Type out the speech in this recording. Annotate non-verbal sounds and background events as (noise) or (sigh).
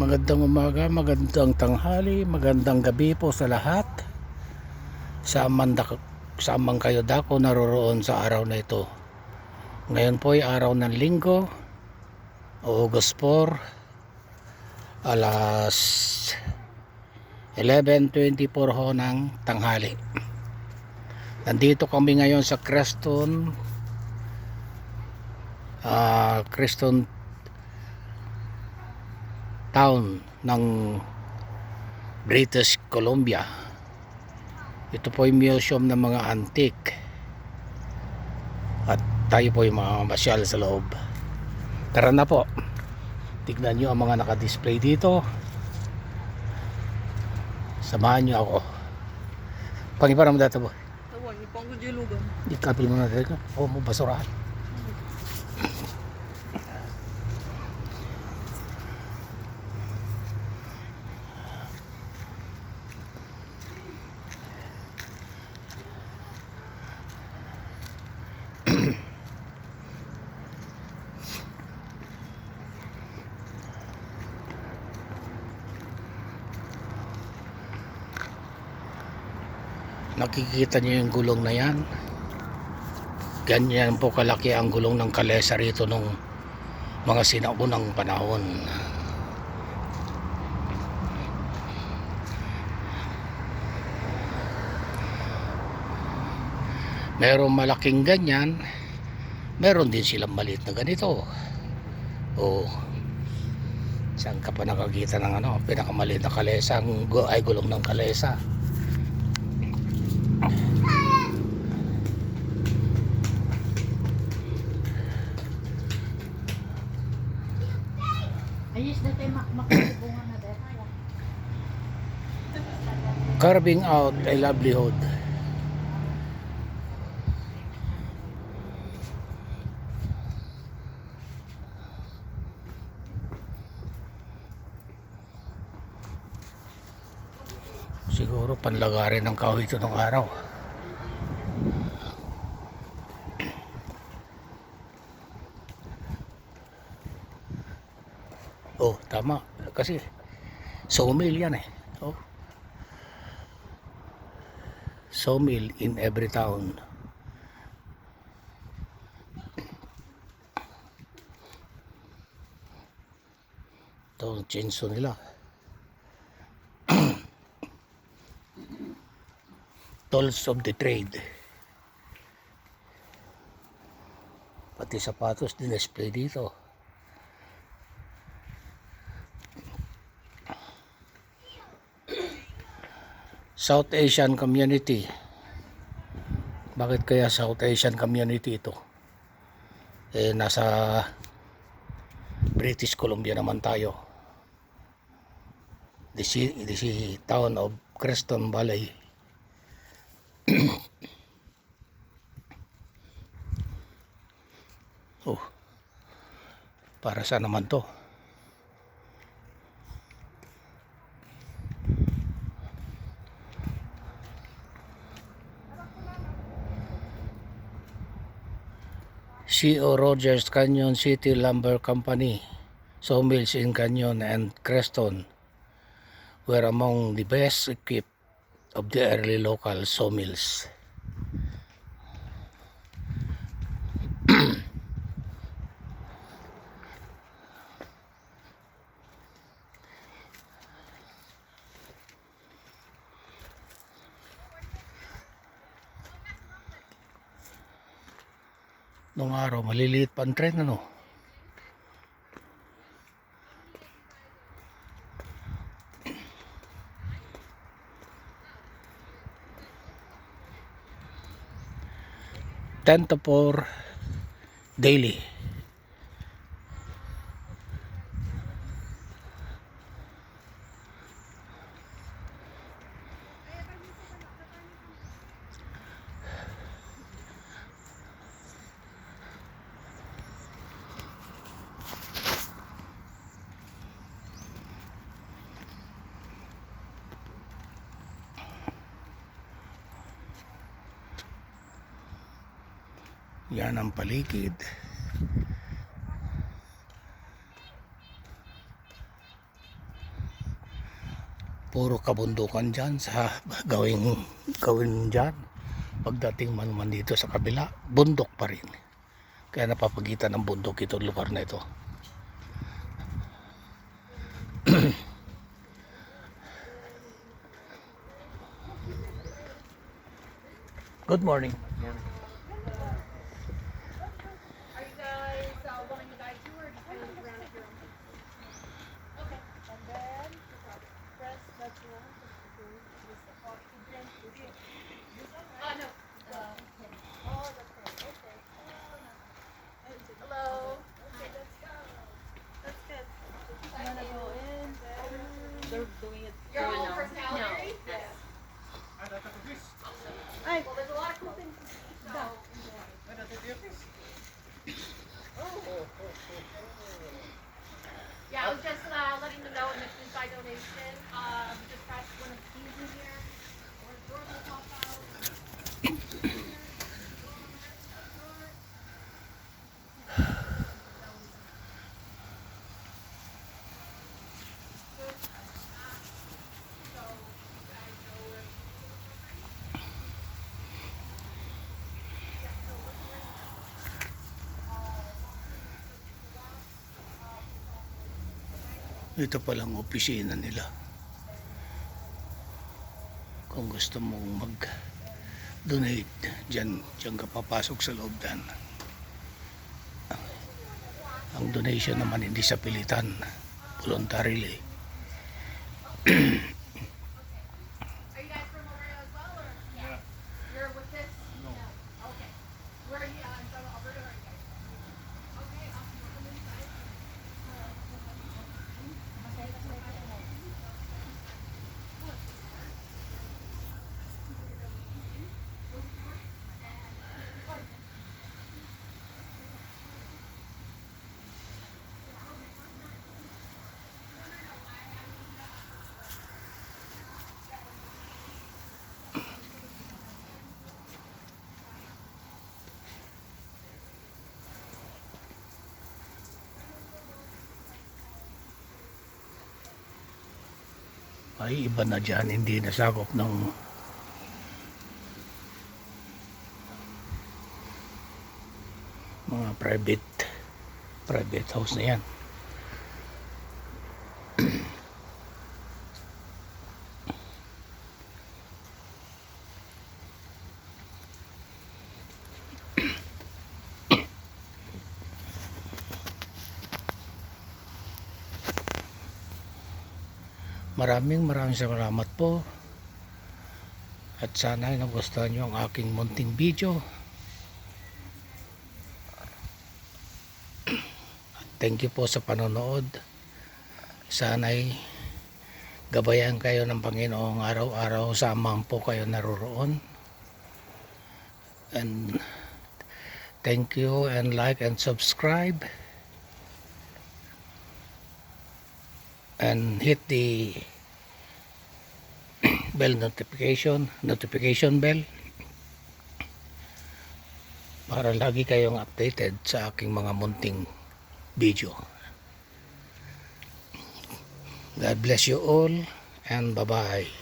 Magandang umaga, magandang tanghali, magandang gabi po sa lahat. Saan saan man kayo dako naroroon sa araw na ito. Ngayon po ay araw ng linggo, August 4, alas 11.24 ho ng tanghali. Nandito kami ngayon sa Creston, ah Creston town ng British Columbia. Ito po yung museum ng mga antique. At tayo po yung mga masyal sa loob. Tara na po. Tignan nyo ang mga nakadisplay dito. Samahan nyo ako. Pangiparam dito po. Tawan, ipang ko dilugan. Ikapil mo na dito. O mo basurahan. Nakikita niyo yung gulong na yan. Ganyan po kalaki ang gulong ng kalesa rito nung mga sinaunang panahon. Merong malaking ganyan, meron din silang maliit na ganito. O saan ka pa nakakita ng ano, pinakamaliit na kalesa, ay gulong ng kalesa. Ayos na tayo mak makakubungan na dahil. Carving out a livelihood. Siguro panlagarin ng kahoy ito ng araw. Oh, tama. Kasi sawmill yan eh. Oh. sawmill in every town. Ito ang chinso nila. (clears throat) Tools of the trade. Pati sapatos din-display dito. South Asian community. Bakit kaya South Asian community ito? Eh, nasa British Columbia naman tayo. The, ci- the ci- town of Creston Valley. (clears throat) oh, para saan naman to? C.O. Rogers Canyon City Lumber Company, sawmills in Canyon and Creston were among the best equipped of the early local sawmills. Nung araw, maliliit pa ang tren, ano? Ten to daily. Yan ang paligid. puro kabundukan dyan sa gawing gawin dyan. Pagdating man man dito sa kabila bundok pa rin. Kaya napapagitan ng bundok ito lugar na ito. (clears throat) Good morning They're doing it. Your own personality? No. Yes. Ay, well, there's a lot of cool things to see. So. Yeah, I was just uh, letting them know in the food by donation. Um, just press one of the ito palang opisina nila. Kung gusto mong mag donate dyan, dyan ka papasok sa loob dan. Ang donation naman hindi sa pilitan. Voluntarily ay iba na dyan. Hindi nasakop ng mga private private house na yan maraming maraming salamat po. At sana ay nagustuhan nyo ang aking munting video. Thank you po sa panonood. Sana ay gabayan kayo ng Panginoong araw-araw. Samahan po kayo naroroon. And thank you and like and subscribe and hit the (clears throat) bell notification notification bell para lagi kayong updated sa aking mga munting video. God bless you all and bye bye